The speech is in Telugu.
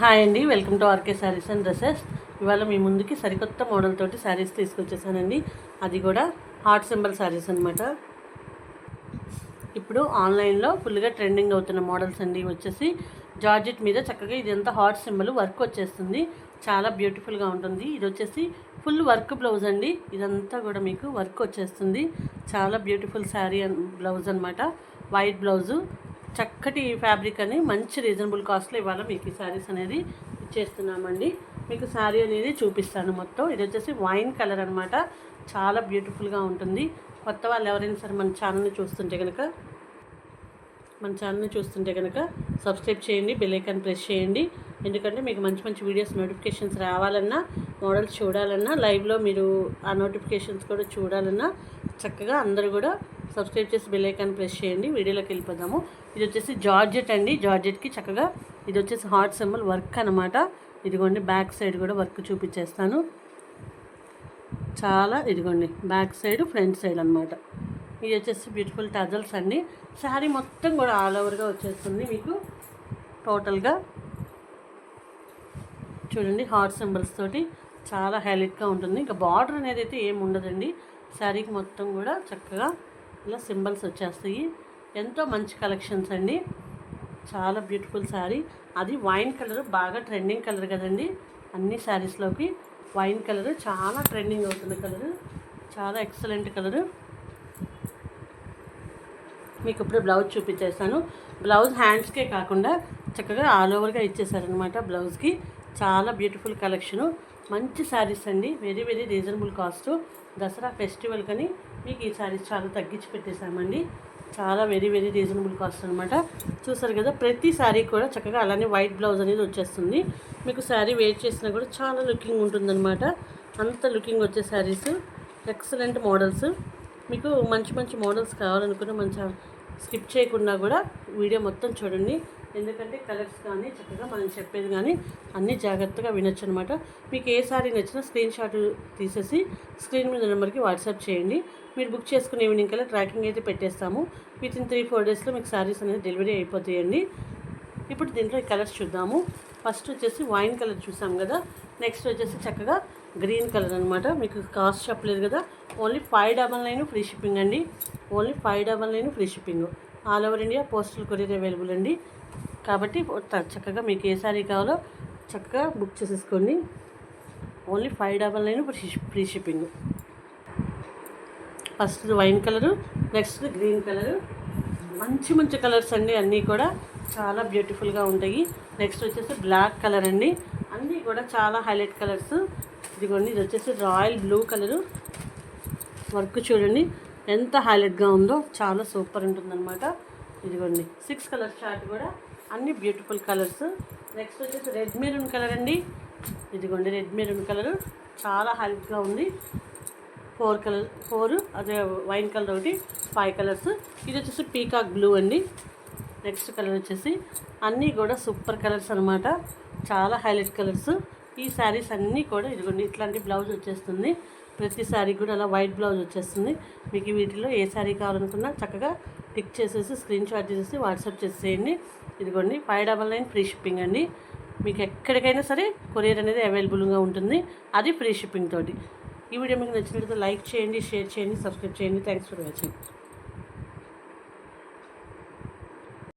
హాయ్ అండి welcome to RK saris and dresses. ఇవాళ మీ ముందుకి సరికొత్త మోడల్ తోటి శారీస్ తీసుకొచ్చేసానండి. అది కూడా హార్ట్ సింబల్ శారీస్ అనమాట ఇప్పుడు ఆన్లైన్లో ఫుల్గా ట్రెండింగ్ అవుతున్న మోడల్స్ అండి వచ్చేసి జార్జెట్ మీద చక్కగా ఇదంతా హార్ట్ సింబల్ వర్క్ వచ్చేస్తుంది. చాలా బ్యూటిఫుల్గా ఉంటుంది. ఇది వచ్చేసి ఫుల్ వర్క్ బ్లౌజ్ అండి. ఇదంతా కూడా మీకు వర్క్ వచ్చేస్తుంది. చాలా బ్యూటిఫుల్ శారీ బ్లౌజ్ అనమాట వైట్ బ్లౌజు చక్కటి ఫ్యాబ్రిక్ అని మంచి రీజనబుల్ కాస్ట్లో ఇవాళ మీకు ఈ శారీస్ అనేది ఇచ్చేస్తున్నామండి. మీకు శారీ అనేది చూపిస్తాను మొత్తం. ఇది వచ్చేసి వైన్ కలర్ అనమాట చాలా బ్యూటిఫుల్గా ఉంటుంది. కొత్త వాళ్ళు ఎవరైనా సరే మన ఛానల్ని చూస్తుంటే కనుక మన ఛానల్ని చూస్తుంటే కనుక సబ్స్క్రైబ్ చేయండి బెల్ ఐకాన్ ప్రెస్ చేయండి. ఎందుకంటే మీకు మంచి మంచి వీడియోస్ నోటిఫికేషన్స్ రావాలన్నా మోడల్స్ చూడాలన్నా లైవ్లో మీరు ఆ నోటిఫికేషన్స్ కూడా చూడాలన్నా చక్కగా అందరూ కూడా సబ్స్క్రైబ్ చేసి బెల్ ఐకాన్ ప్రెస్ చేయండి. వీడియోలోకి వెళ్ళిపోదాము. ఇది వచ్చేసి జార్జెట్ అండి. జార్జెట్కి చక్కగా ఇది వచ్చేసి హార్ట్ సింబల్ వర్క్ అనమాట ఇదిగోండి బ్యాక్ సైడ్ కూడా వర్క్ చూపించేస్తాను. చాలా ఇదిగోండి బ్యాక్ సైడ్ ఫ్రంట్ సైడ్ అనమాట ఇది వచ్చేసి బ్యూటిఫుల్ టజల్స్ అండి. శారీ మొత్తం కూడా ఆల్ ఓవర్గా వచ్చేస్తుంది మీకు. టోటల్గా చూడండి హార్ట్ సింబల్స్ తోటి. చాలా హైలైట్గా ఉంటుంది. ఇంకా బార్డర్ అనేది అయితే ఏమి ఉండదండి. శారీకి మొత్తం కూడా చక్కగా ఇలా సింబల్స్ వచ్చేస్తాయి. ఎంతో మంచి కలెక్షన్స్ అండి. చాలా బ్యూటిఫుల్ శారీ. అది వైన్ కలర్ బాగా ట్రెండింగ్ కలర్ కదండి. అన్ని శారీస్లోకి వైన్ కలర్ చాలా ట్రెండింగ్ అవుతుంది కలర్ చాలా ఎక్సలెంట్ కలర్. మీకు ఇప్పుడు బ్లౌజ్ చూపించేస్తాను. బ్లౌజ్ హ్యాండ్స్కే కాకుండా చక్కగా ఆల్ ఓవర్గా ఇచ్చేసారనమాట బ్లౌజ్కి. చాలా బ్యూటిఫుల్ కలెక్షను మంచి శారీస్ అండి. Very very reasonable cost Dasara festival కానీ మీకు ఈ శారీస్ చాలా తగ్గించి పెట్టేశామండి. చాలా వెరీ వెరీ రీజనబుల్ కాస్ట్ అనమాట చూసారు కదా ప్రతి శారీ కూడా చక్కగా అలానే వైట్ బ్లౌజ్ అనేది వచ్చేస్తుంది. మీకు శారీ వెయిట్ చేసినా కూడా చాలా లుకింగ్ ఉంటుందన్నమాట. అంత లుకింగ్ వచ్చే శారీస్ ఎక్సలెంట్ మోడల్స్ మీకు మంచి మంచి మోడల్స్ కావాలనుకున్న మంచి స్కిప్ చేయకుండా కూడా వీడియో మొత్తం చూడండి. ఎందుకంటే కలర్స్ కానీ చక్కగా మనం చెప్పేది కానీ అన్నీ జాగ్రత్తగా వినొచ్చు అనమాట మీకు ఏ సారీ నచ్చినా స్క్రీన్ షాట్ తీసేసి స్క్రీన్ మీద నెంబర్కి వాట్సాప్ చేయండి. మీరు బుక్ చేసుకునే ఈవినింగ్ కల్లా ట్రాకింగ్ అయితే పెట్టేస్తాము. విత్ ఇన్ త్రీ ఫోర్ డేస్లో మీకు శారీస్ అనేది డెలివరీ అయిపోతాయండి. ఇప్పుడు దీంట్లో ఈ కలర్స్ చూద్దాము. ఫస్ట్ వచ్చేసి వైన్ కలర్ చూసాం కదా నెక్స్ట్ వచ్చేసి చక్కగా గ్రీన్ కలర్ అనమాట మీకు కాస్ట్ చెప్పలేదు కదా only five double nine free shipping అండి. Only five double nine free shipping. All over India postal courier available అండి. కాబట్టి చక్కగా మీకు ఏ సారీ కావాలో చక్కగా బుక్ చేసేసుకోండి. Only five double nine free shipping. First wine colour next green colour. మంచి మంచి కలర్స్ అండి అన్నీ కూడా. చాలా బ్యూటిఫుల్గా ఉంటాయి. నెక్స్ట్ వచ్చేసి బ్లాక్ కలర్ అండి. అన్నీ కూడా చాలా హైలైట్ కలర్స్ ఇదిగోండి ఇది వచ్చేసి రాయల్ బ్లూ కలరు వర్క్ చూడండి ఎంత హైలైట్గా ఉందో చాలా సూపర్ ఉంటుందన్నమాట. ఇదిగోండి సిక్స్ కలర్ చార్ట్ కూడా అన్ని బ్యూటిఫుల్ కలర్స్ నెక్స్ట్ వచ్చేసి రెడ్ మెరూన్ కలర్ అండి. ఇదిగోండి రెడ్ మెరూన్ కలర్ చాలా హైలైట్గా ఉంది. ఫోర్ కలర్ ఫోర్ అదే వైన్ కలర్ ఒకటి ఫైవ్ కలర్స్ ఇది వచ్చేసి పీకాక్ బ్లూ అండి. నెక్స్ట్ కలర్ వచ్చేసి అన్నీ కూడా సూపర్ కలర్స్ అనమాట చాలా హైలైట్ కలర్స్. ఈ శారీస్ అన్నీ కూడా ఇదిగోండి ఇట్లాంటి బ్లౌజ్ వచ్చేస్తుంది. ప్రతి శారీ కూడా అలా వైట్ బ్లౌజ్ వచ్చేస్తుంది. మీకు వీటిలో ఏ శారీ కావాలనుకున్నా చక్కగా టిక్ చేసేసి స్క్రీన్ షాట్ చేసేసి వాట్సాప్ చేసేయండి. ఇదిగోండి five double nine free shipping అండి. మీకు ఎక్కడికైనా సరే కొరియర్ అనేది అవైలబుల్గా ఉంటుంది. అది ఫ్రీ షిప్పింగ్ తోటి. ఈ వీడియో మీకు నచ్చినట్లయితే లైక్ చేయండి షేర్ చేయండి సబ్స్క్రైబ్ చేయండి. Thanks for watching.